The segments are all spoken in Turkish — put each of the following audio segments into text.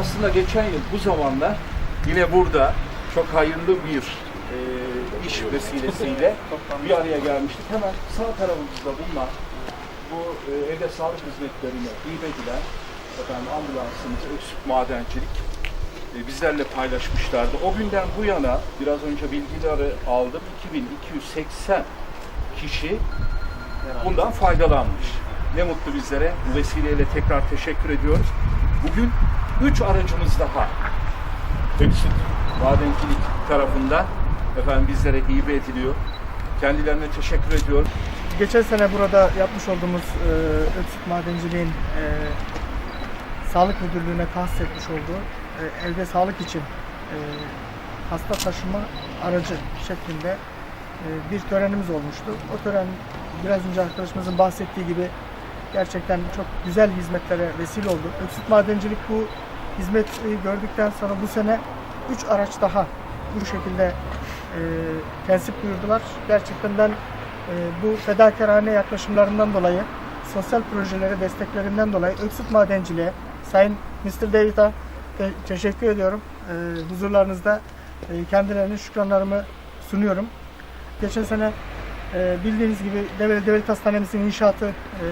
Aslında geçen yıl bu zamanlar yine burada çok hayırlı bir e, iş vesilesiyle bir araya gelmiştik. Hemen sağ tarafımızda bulunan bu e, evde sağlık hizmetlerine hibe efendim, ambulansımız Öksüt Madencilik e, bizlerle paylaşmışlardı. O günden bu yana biraz önce bilgileri aldım. 2280 kişi bundan faydalanmış. Ne mutlu bizlere. Bu vesileyle tekrar teşekkür ediyoruz. Bugün 3 aracımız daha Öksüt Madencilik tarafından efendim bizlere hibe ediliyor. Kendilerine teşekkür ediyorum. Geçen sene burada yapmış olduğumuz e, Öksüt Madenciliğin e, Sağlık Müdürlüğü'ne tahsis etmiş olduğu e, evde sağlık için e, hasta taşıma aracı şeklinde e, bir törenimiz olmuştu. O tören biraz önce arkadaşımızın bahsettiği gibi gerçekten çok güzel hizmetlere vesile oldu. Öksüt Madencilik bu hizmeti gördükten sonra bu sene 3 araç daha bu şekilde e, tensip buyurdular. Gerçekten ben e, bu fedakarane yaklaşımlarından dolayı, sosyal projelere desteklerinden dolayı Öksüt Madenciliğe, Sayın Mr. David'a te- teşekkür ediyorum. E, huzurlarınızda e, kendilerine şükranlarımı sunuyorum. Geçen sene e, bildiğiniz gibi Devlet, Devlet Hastanemizin inşaatı e,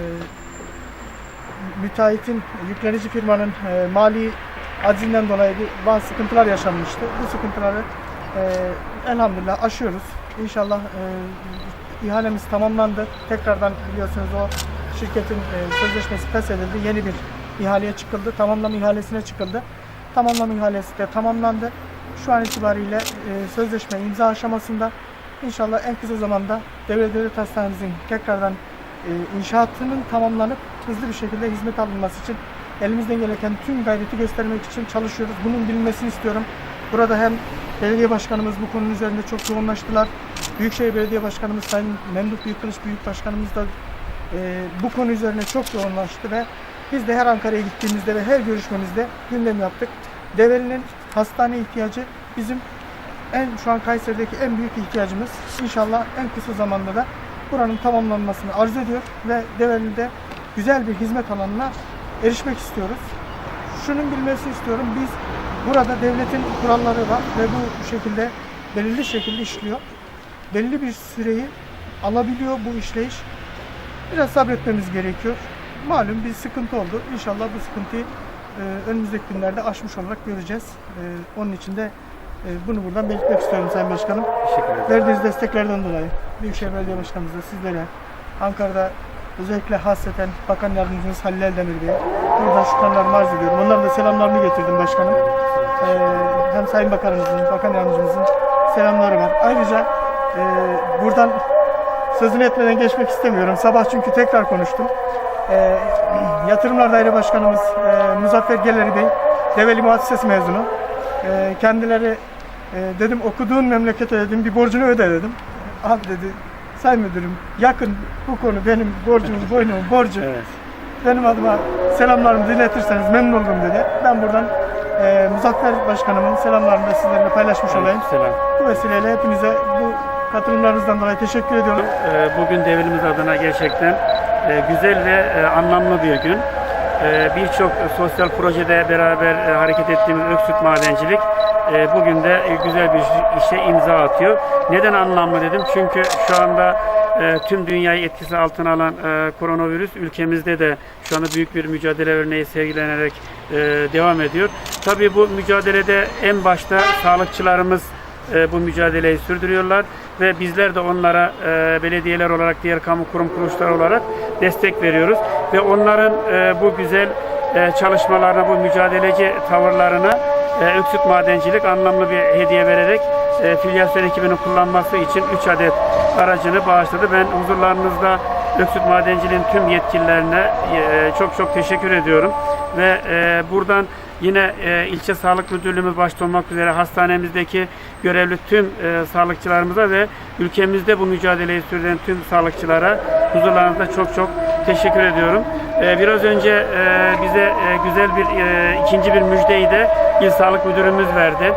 müteahhitin, yüklenici firmanın e, mali acizinden dolayı bir, bazı sıkıntılar yaşanmıştı. Bu sıkıntıları e, elhamdülillah aşıyoruz. İnşallah e, ihalemiz tamamlandı. Tekrardan biliyorsunuz o şirketin e, sözleşmesi feshedildi. Yeni bir ihaleye çıkıldı. Tamamlama ihalesine çıkıldı. Tamamlama ihalesi de tamamlandı. Şu an itibariyle e, sözleşme imza aşamasında. İnşallah en kısa zamanda Devlet Devlet Hastanemizin tekrardan e, inşaatının tamamlanıp hızlı bir şekilde hizmet alınması için elimizden gereken tüm gayreti göstermek için çalışıyoruz. Bunun bilinmesini istiyorum. Burada hem belediye başkanımız bu konunun üzerinde çok yoğunlaştılar. Büyükşehir Belediye Başkanımız Sayın Memduh Büyükkılıç Büyük Başkanımız da e, bu konu üzerine çok yoğunlaştı ve biz de her Ankara'ya gittiğimizde ve her görüşmemizde gündem yaptık. Develi'nin hastane ihtiyacı bizim en şu an Kayseri'deki en büyük ihtiyacımız. İnşallah en kısa zamanda da buranın tamamlanmasını arzu ediyor ve Develi'de güzel bir hizmet alanına erişmek istiyoruz. Şunun bilmesini istiyorum. Biz burada devletin kuralları var ve bu şekilde belirli şekilde işliyor. Belli bir süreyi alabiliyor bu işleyiş. Biraz sabretmemiz gerekiyor. Malum bir sıkıntı oldu. İnşallah bu sıkıntıyı e, önümüzdeki günlerde aşmış olarak göreceğiz. E, onun için de e, bunu buradan belirtmek istiyorum Sayın Başkanım. Teşekkür ederim. Verdiğiniz desteklerden dolayı Büyükşehir Belediye Başkanımıza, sizlere, Ankara'da özellikle hasreten Bakan Yardımcımız Halil Eldemir Bey'e buradan şükranlarımı arz ediyorum. Onların da selamlarını getirdim başkanım. Ee, hem Sayın Bakanımızın, Bakan Yardımcımızın selamları var. Ayrıca e, buradan sözünü etmeden geçmek istemiyorum. Sabah çünkü tekrar konuştum. Ee, Yatırımlar Daire Başkanımız e, Muzaffer Geleri Bey, Develi Muhassesesi mezunu. Ee, kendileri e, dedim okuduğun memlekete dedim bir borcunu öde dedim. Abi dedi Sayın Müdürüm yakın bu konu benim borcumuz boynumun borcu. Evet. Benim adıma selamlarımı diletirseniz memnun olurum dedi. Ben buradan e, Muzaffer Başkanımın selamlarını da sizlerle paylaşmış olayım. Selam. Bu vesileyle hepinize bu katılımlarınızdan dolayı teşekkür ediyorum. Ee, Bugün devrimiz adına gerçekten e, güzel ve e, anlamlı bir gün. E, Birçok sosyal projede beraber e, hareket ettiğimiz Öksüt Madencilik e, bugün de e, güzel bir işe imza atıyor. Neden anlamlı dedim? Çünkü şu anda e, tüm dünyayı etkisi altına alan e, koronavirüs ülkemizde de şu anda büyük bir mücadele örneği sergilenerek e, devam ediyor. Tabii bu mücadelede en başta sağlıkçılarımız e, bu mücadeleyi sürdürüyorlar ve bizler de onlara e, belediyeler olarak diğer kamu kurum kuruluşları olarak destek veriyoruz ve onların e, bu güzel e, çalışmalarına, bu mücadeleci tavırlarına e, Öksüt Madencilik anlamlı bir hediye vererek e, filyasyon ekibinin kullanması için 3 adet aracını bağışladı. Ben huzurlarınızda Öksüt Madenciliğin tüm yetkililerine e, çok çok teşekkür ediyorum ve e, buradan Yine e, ilçe sağlık müdürlüğümüz başta olmak üzere hastanemizdeki görevli tüm e, sağlıkçılarımıza ve ülkemizde bu mücadeleyi sürdüren tüm sağlıkçılara huzurlarınızda çok çok teşekkür ediyorum. E, biraz önce e, bize e, güzel bir e, ikinci bir müjdeyi de İl Sağlık Müdürümüz verdi.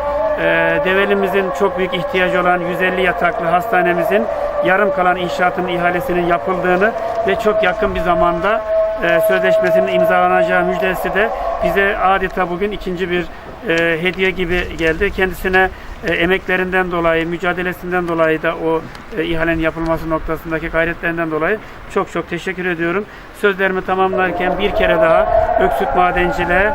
Develimizin çok büyük ihtiyacı olan 150 yataklı hastanemizin yarım kalan inşaatının ihalesinin yapıldığını ve çok yakın bir zamanda e, sözleşmesinin imzalanacağı müjdesi de bize adeta bugün ikinci bir e, hediye gibi geldi. Kendisine e, emeklerinden dolayı, mücadelesinden dolayı da o e, ihalenin yapılması noktasındaki gayretlerinden dolayı çok çok teşekkür ediyorum. Sözlerimi tamamlarken bir kere daha Öksüt Madenciliğe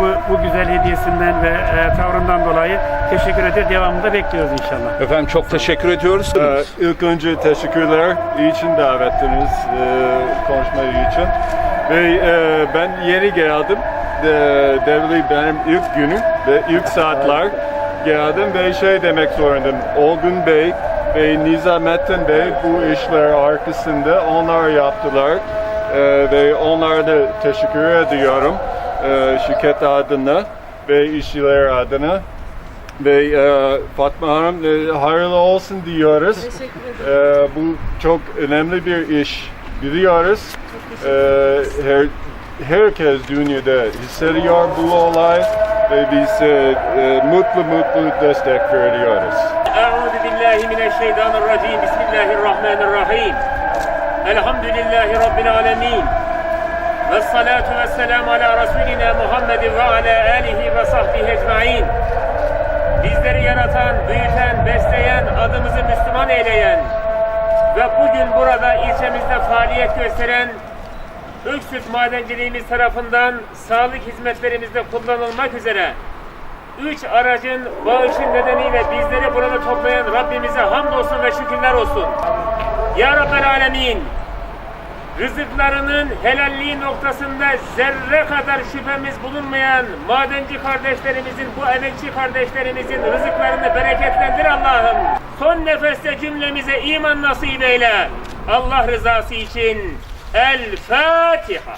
bu, bu güzel hediyesinden ve e, tavrından dolayı teşekkür eder. Devamında bekliyoruz inşallah. Efendim çok teşekkür ediyoruz. Ee, İlk önce teşekkürler için davetiniz e, konuşmayı için. Ve e, ben yeni geldim. De, devli benim ilk günüm ve ilk saatler geldim ve şey demek zorundayım. Olgun Bey ve Nizamettin Bey bu işler arkasında onlar yaptılar. E, ve onlara da teşekkür ediyorum e, şirket adına ve işçiler adına ve e, Fatma Hanım e, hayırlı olsun diyoruz. Teşekkür ederim. E, bu çok önemli bir iş biliyoruz. E, her, herkes dünyada hissediyor bu olay ve biz e, e mutlu mutlu destek veriyoruz. Euzu billahi mineşşeytanirracim. Bismillahirrahmanirrahim. Elhamdülillahi rabbil alamin. Ve salatu ve selamu ala Resulina Muhammedin ve ala alihi ve sahbihi ecmain. Bizleri yaratan, büyüten, besleyen, adımızı Müslüman eyleyen ve bugün burada ilçemizde faaliyet gösteren Öksüt Madenciliğimiz tarafından sağlık hizmetlerimizde kullanılmak üzere üç aracın bağışın nedeniyle bizleri burada toplayan Rabbimize hamdolsun ve şükürler olsun. Ya Rabbel Alemin rızıklarının helalliği noktasında zerre kadar şüphemiz bulunmayan madenci kardeşlerimizin, bu emekçi kardeşlerimizin rızıklarını bereketlendir Allah'ım. Son nefeste cümlemize iman nasip eyle. Allah rızası için El Fatiha.